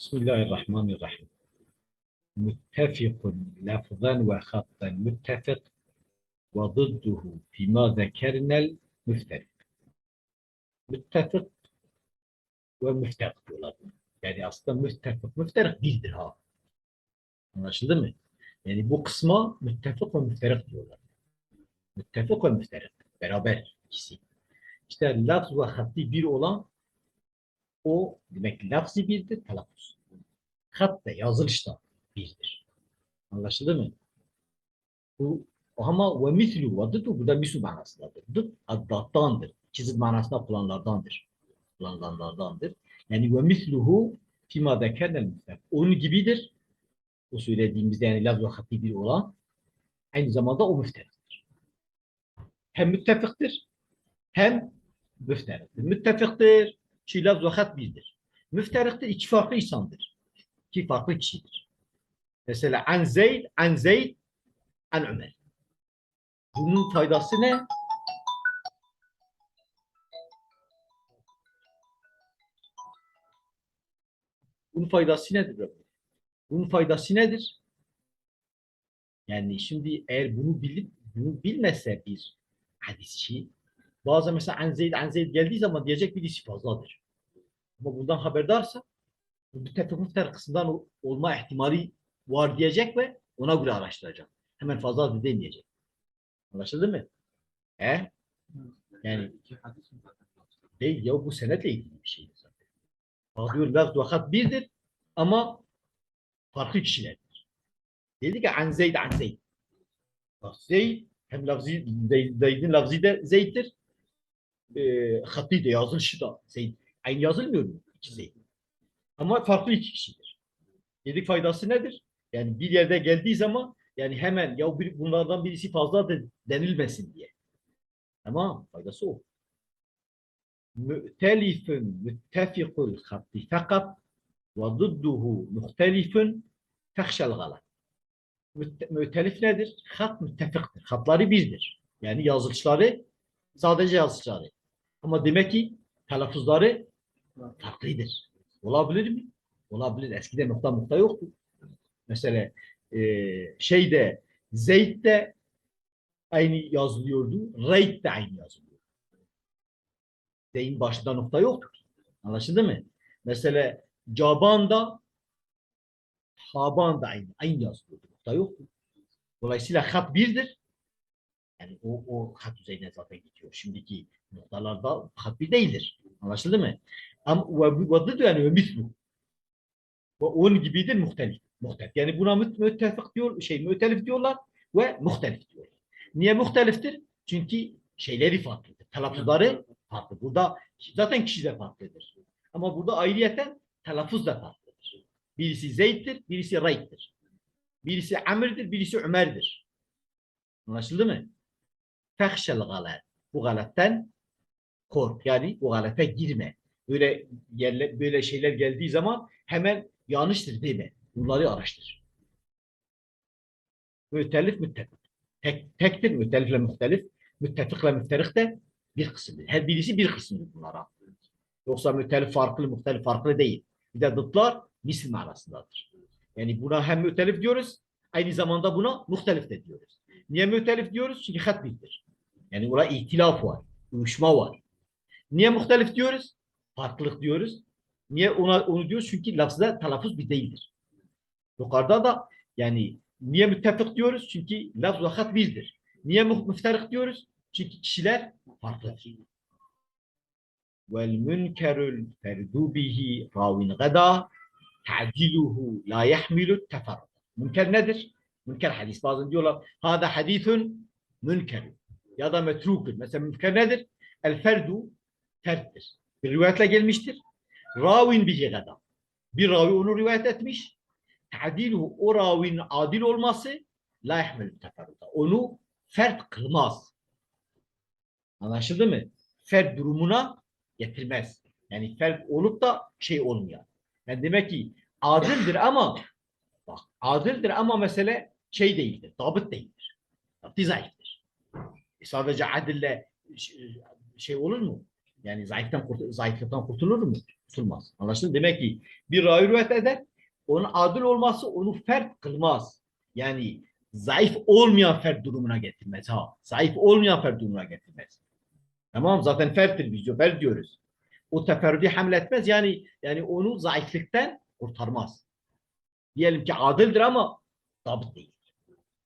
Bismillahirrahmanirrahim. Müttefikun lafzan ve hattan müttefik ve zıdduhu fîmâ zekernel müfterik. Müttefik ve müfterik diyorlar. Yani aslında müttefik, müfterik değildir ha. Anlaşıldı mı? Yani bu kısma müttefik ve müfterik diyorlar. Müttefik ve müfterik. Beraber ikisi. İşte lafz ve hatti bir olan o demek lafzi birdir, telaffuz. Hat da yazılış da birdir. Anlaşıldı mı? Bu ama ve mislu ve dıddu burada mislu manasındadır. Dıd addattandır. Çizim manasında kullanılanlardandır. Kullanılanlardandır. Yani ve misluhu fima zekernel. Onun gibidir. O söylediğimizde yani lafz ve hatti bir olan aynı zamanda o müfteriktir. Hem müttefiktir hem müfteriktir. Müttefiktir şu lafz ve hat birdir. Müfteriktir iki farklı insandır. İki farklı kişidir. Mesela an Zeyd, an Zeyd, an Ömer. Bunun faydası ne? Bunun faydası nedir? Bunun faydası nedir? Yani şimdi eğer bunu bilip bunu bilmezse bir hadisçi bazen mesela an Zeyd, an Zeyd geldiği zaman diyecek birisi fazladır. Ama bundan haberdarsa bu bir tefek müfterikasından ol- olma ihtimali var diyecek ve ona göre araştıracak. Hemen fazla demeyecek. Anlaşıldı mı? He? Yani değil ya bu senetle ilgili bir şey zaten. Bak diyor lafz ve hat birdir ama farklı kişilerdir. Dedi ki an Zeyd Zeyd. Hem Zeyd- Zeyd'in lafzi de Zeyd'dir. E, hatti de yazılışı da Zeyd. Aynı yazılmıyor mu? İki Zeyd. Ama farklı iki kişidir. Dedik faydası nedir? Yani bir yerde geldiği zaman yani hemen ya bunlardan birisi fazla da denilmesin diye. Tamam faydası o. Mü'telifün müttefikul hatti fakat ve zıdduhu muhtelifün fehşel galat. Mü'telif nedir? Hat müttefiktir. Hatları birdir. Yani yazılışları sadece yazılışları. Ama demek ki telaffuzları farklıdır. Olabilir mi? Olabilir. Eskiden nokta nokta yoktu. Mesela eee şeyde Zeyd de aynı yazılıyordu. Reyd de aynı yazılıyordu. Zeyd'in başında nokta yoktu. Anlaşıldı mı? Mesela Caban da Haban da aynı. Aynı yazılıyordu. Nokta yoktu. Dolayısıyla hat birdir. Yani o, o hat üzerine zaten gidiyor. Şimdiki noktalarda bir değildir. Anlaşıldı mı? Ama ve, dıdı yani ve mislu. Ve onun gibidir muhtelif. Muhtelif. Yani buna müt- müttefik diyor, şey mütelif diyorlar ve muhtelif diyorlar. Niye muhteliftir? Çünkü şeyleri farklıdır. Telaffuzları farklı. Burada zaten kişi de farklıdır. Ama burada ayrıyeten telaffuz da farklıdır. Birisi Zeyd'dir, birisi Reyd'dir. Birisi Amir'dir, birisi Ömer'dir. Anlaşıldı mı? Fehşel galat. Bu galattan kork. Yani bu galata girme. Böyle yerle, böyle şeyler geldiği zaman hemen yanlıştır deme. Bunları araştır. Müttelif müttefik. Tek, tektir müttelifle muhtelif. Müttefikle müfterik de bir kısımdır. Her birisi bir kısımdır bunlara. Yoksa müttelif farklı, muhtelif farklı değil. Bir de dıtlar misil manasındadır. Yani buna hem müttelif diyoruz, aynı zamanda buna muhtelif de diyoruz. Niye müttelif diyoruz? Çünkü hat birdir. Yani orada ihtilaf var, uyuşma var. Niye muhtelif diyoruz? Farklılık diyoruz. Niye ona onu diyoruz? Çünkü lafızda telaffuz bir değildir. Yukarıda da yani niye müttefik diyoruz? Çünkü lafz ve hat birdir. Niye müfterik diyoruz? Çünkü kişiler farklıdır. Vel münkerül ferdu bihi ravin gada ta'diluhu la yahmilu teferruda. Münker nedir? Münker hadis. Bazen diyorlar hada hadithun münker ya da metrukun. Mesela münker nedir? El ferdu ferttir. Bir rivayetle gelmiştir. Ravin bihi gada. Bir ravi onu rivayet etmiş. Ta'diluhu o ravinin adil olması la yahmilu teferruda. Onu fert kılmaz. Anlaşıldı mı? Fert durumuna getirmez. Yani fert olup da şey olmuyor. Yani demek ki adildir ama bak adildir ama mesele şey değildir. Dabıt değildir. Dabıt zayıftır. E sadece adille şey olur mu? Yani zayıftan kurt zayıflıktan kurtulur mu? Kurtulmaz. Anlaşıldı? Demek ki bir ravi rivayet eder. Onun adil olması onu fert kılmaz. Yani zayıf olmayan fert durumuna getirmez. Ha, zayıf olmayan fert durumuna getirmez. Tamam zaten ferttir biz diyor. Fert diyoruz. O teferrüdü hamletmez. Yani yani onu zayıflıktan kurtarmaz. Diyelim ki adildir ama dabıt değil.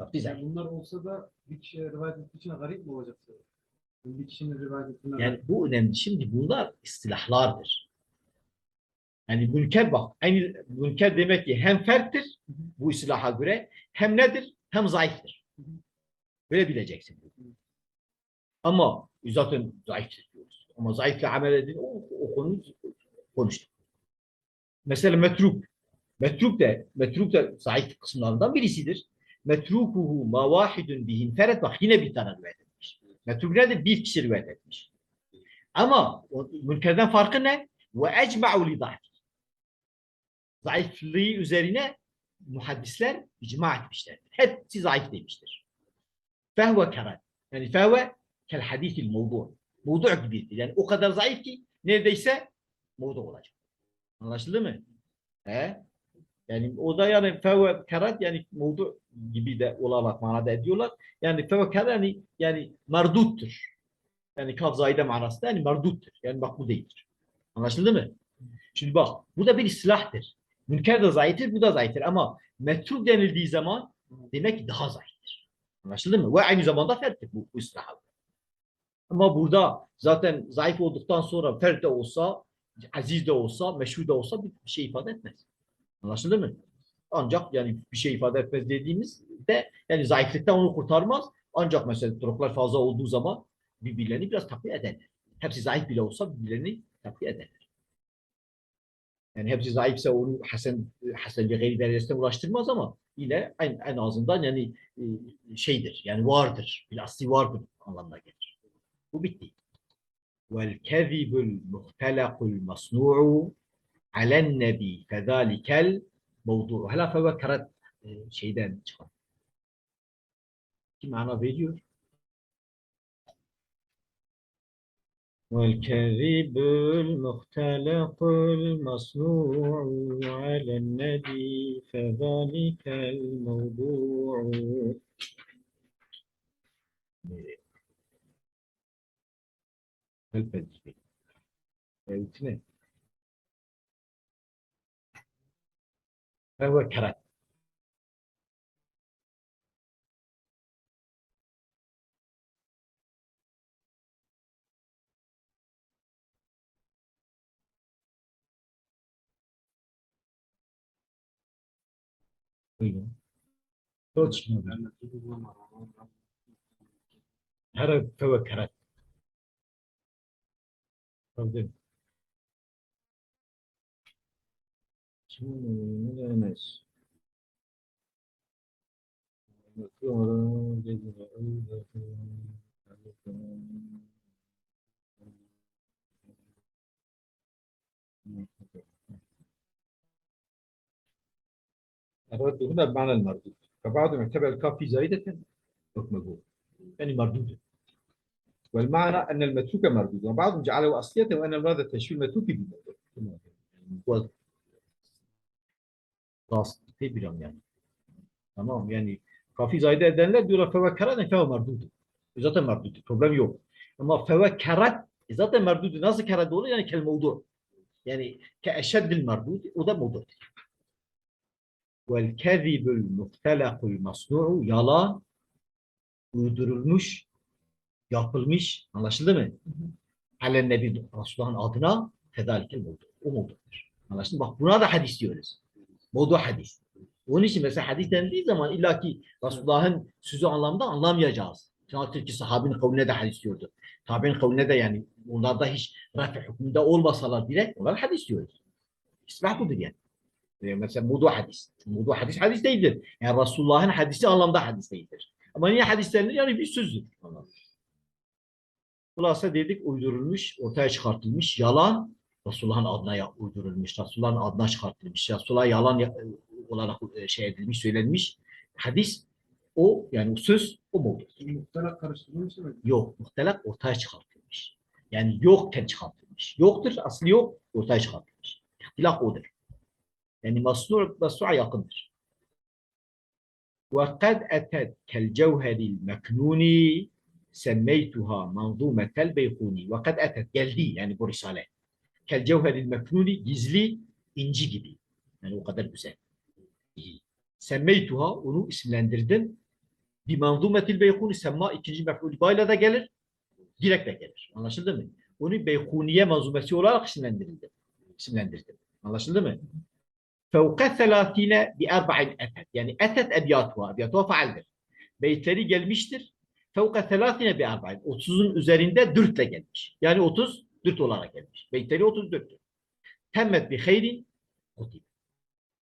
Dabıt değil. Yani bunlar olsa da bir kişiye rivayet ettiği için garip mi olacak? Yani Yani bu önemli. Şimdi bunlar istilahlardır. Yani münker bak. Aynı münker demek ki hem ferttir bu istilaha göre hem nedir? Hem zayıftır. Böyle bileceksin. Ama zaten zayıftır diyoruz. Ama zayıfla amel edin o, o konuyu konuştuk. Mesela metruk. Metruk de, metruk da zayıf kısımlarından birisidir. Metrukuhu ma vahidun bihin feret. Bak yine bir tane rivayet nedir? Bir kişi rivayet etmiş. Ama münkerden farkı ne? Ve ecma'u li zayıf. Zayıflığı üzerine muhaddisler icma etmişlerdir. Hepsi zayıf demiştir. Fehve kerat. Yani fehve kel hadisil mevdu. Mevdu gibidir. Yani o kadar zayıf ki neredeyse mevdu olacak. Anlaşıldı mı? He? Yani o da yani fevve kerat yani mevdu gibi de olarak manada ediyorlar. Yani fevve kerat yani, yani merduttur. Yani kavzayda manasında yani merduttur. Yani bak bu değildir. Anlaşıldı mı? Şimdi bak bu da bir silahtır. Münker de zayıftır, bu da zayıftır ama metruk denildiği zaman demek ki daha zayıftır. Anlaşıldı mı? Ve aynı zamanda ferttir bu, bu istilah. Ama burada zaten zayıf olduktan sonra fert de olsa, aziz de olsa, meşhur da olsa bir şey ifade etmez. Anlaşıldı mı? Ancak yani bir şey ifade etmez dediğimiz de yani zayıflıktan onu kurtarmaz. Ancak mesela turuklar fazla olduğu zaman birbirlerini biraz takviye ederler. Hepsi zayıf bile olsa birbirlerini takviye ederler. Yani hepsi zayıfsa onu Hasan Hasan bir gayri derecesine ulaştırmaz ama yine en, en azından yani e, şeydir yani vardır. Bir vardır anlamına gelir. Bu bitti. Vel kezibul muhtelakul على النبي فذلك الموضوع هلا فوكرت آه، شيدان çıkan. معنا فيديو والكذب المختلق المصنوع على النبي فذلك الموضوع الفجر الاثنين? それはキャラ。Buyurun. Doçmuyor. Her tevekkarat. Tabii. الناس هنا بمعنى المردود فبعض ما اعتبر الكافي زائدة حكم مجهول يعني مردودة والمعنى أن المتروك مردود وبعضهم جعله أصلية وأن المراد تشفي المتروك بالمردود Tasdik bir an yani. Tamam yani kafi zayide edenler diyorlar fevekkarat ne feve mardudu. E Zaten mardudu. Problem yok. Ama fevekkarat e zaten mardudu. Nasıl karat olur? Yani kel mevdu. Yani ke eşeddil mardud o da mevdu. Vel kezibül muhtelakul masnu'u yalan uydurulmuş yapılmış anlaşıldı mı? Alen Nebi Resulullah'ın adına tedalikel mevdu. O mevdudur. Anlaşıldı? Bak buna da hadis diyoruz. Mevdu hadis. Onun için mesela hadis denildiği zaman illaki Resulullah'ın sözü anlamda anlamayacağız. Çünkü ki sahabenin kavline de hadis diyordu. Tabi'nin kavline de yani onlarda hiç rafi hükmünde olmasalar bile onlar hadis diyoruz. İslah budur yani. Yani mesela mudu hadis. Mudu hadis hadis değildir. Yani Resulullah'ın hadisi anlamda hadis değildir. Ama niye hadis denilir? Yani bir sözdür. Kulasa dedik uydurulmuş, ortaya çıkartılmış yalan Resulullah'ın adına ya- uydurulmuş, Resulullah'ın adına çıkartılmış, Resulullah'a yalan ya- olarak e, şey edilmiş, söylenmiş hadis o yani o söz o mevdu. Muhtelak karıştırılmış demek. Yok, muhtelak ortaya çıkartılmış. Yani yokken çıkartılmış. Yoktur, aslı yok, ortaya çıkartılmış. İhtilaf odur. Yani masnu masnu'a yakındır. وقد أتت كالجوهر المكنون سميتها منظومة البيقوني وقد أتت geldi yani bu risale. kel cevheril meknuni gizli inci gibi. Yani o kadar güzel. Semmeytuha onu isimlendirdim. Bir manzumetil beykuni semma ikinci mef'ul bayla da gelir. Direkt de gelir. Anlaşıldı mı? Onu beykuniye manzumesi olarak isimlendirildi. İsimlendirdim. Anlaşıldı mı? Fevka selatine bi erba'in etet. Yani etet ebiyatuha. Ebiyatuha faaldir. Beytleri gelmiştir. Fevka selatine bi erba'in. 30'un üzerinde dürtle gelmiş. Yani 30 dürt olarak gelmiş. Beytleri 34'tür. Temmet bi hayrin kutib.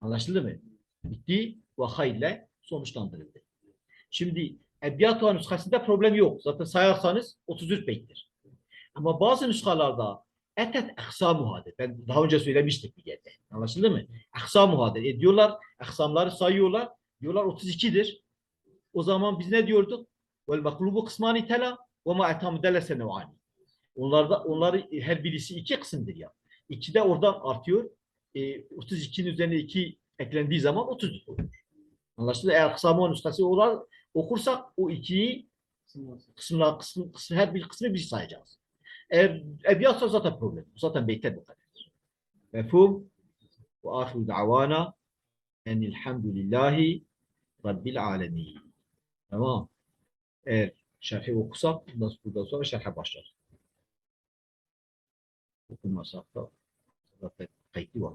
Anlaşıldı mı? Bitti ve hayırle sonuçlandırıldı. Şimdi Ebiyatuha nüshasında problem yok. Zaten sayarsanız 34 beyttir. Ama bazı nüshalarda etet aksamuhadır. Ben daha önce söylemiştik bir yerde. Anlaşıldı mı? Aksamuhadır. E diyorlar, aksamları sayıyorlar. Diyorlar 32'dir. O zaman biz ne diyorduk? Vel maklubu kısmani tela ve ma etam delese nevani. Onlarda, onları her birisi iki kısımdır ya. İki de oradan artıyor. E, 32'nin üzerine 2 eklendiği zaman 30 olur. Anlaşıldı? Eğer kısamuha nüshası olarak okursak o ikiyi kısımlar, kısım, kısım, her bir kısmı biz sayacağız. Eğer ebiyatsa zaten problem. Zaten beyte bu kadar. Mefhum? Ve ahiru da'vana enilhamdülillahi rabbil alemin. Tamam. Eğer şerhi okusak bundan sonra şerhe başlar. Okunmasak da zaten kayıtlı var.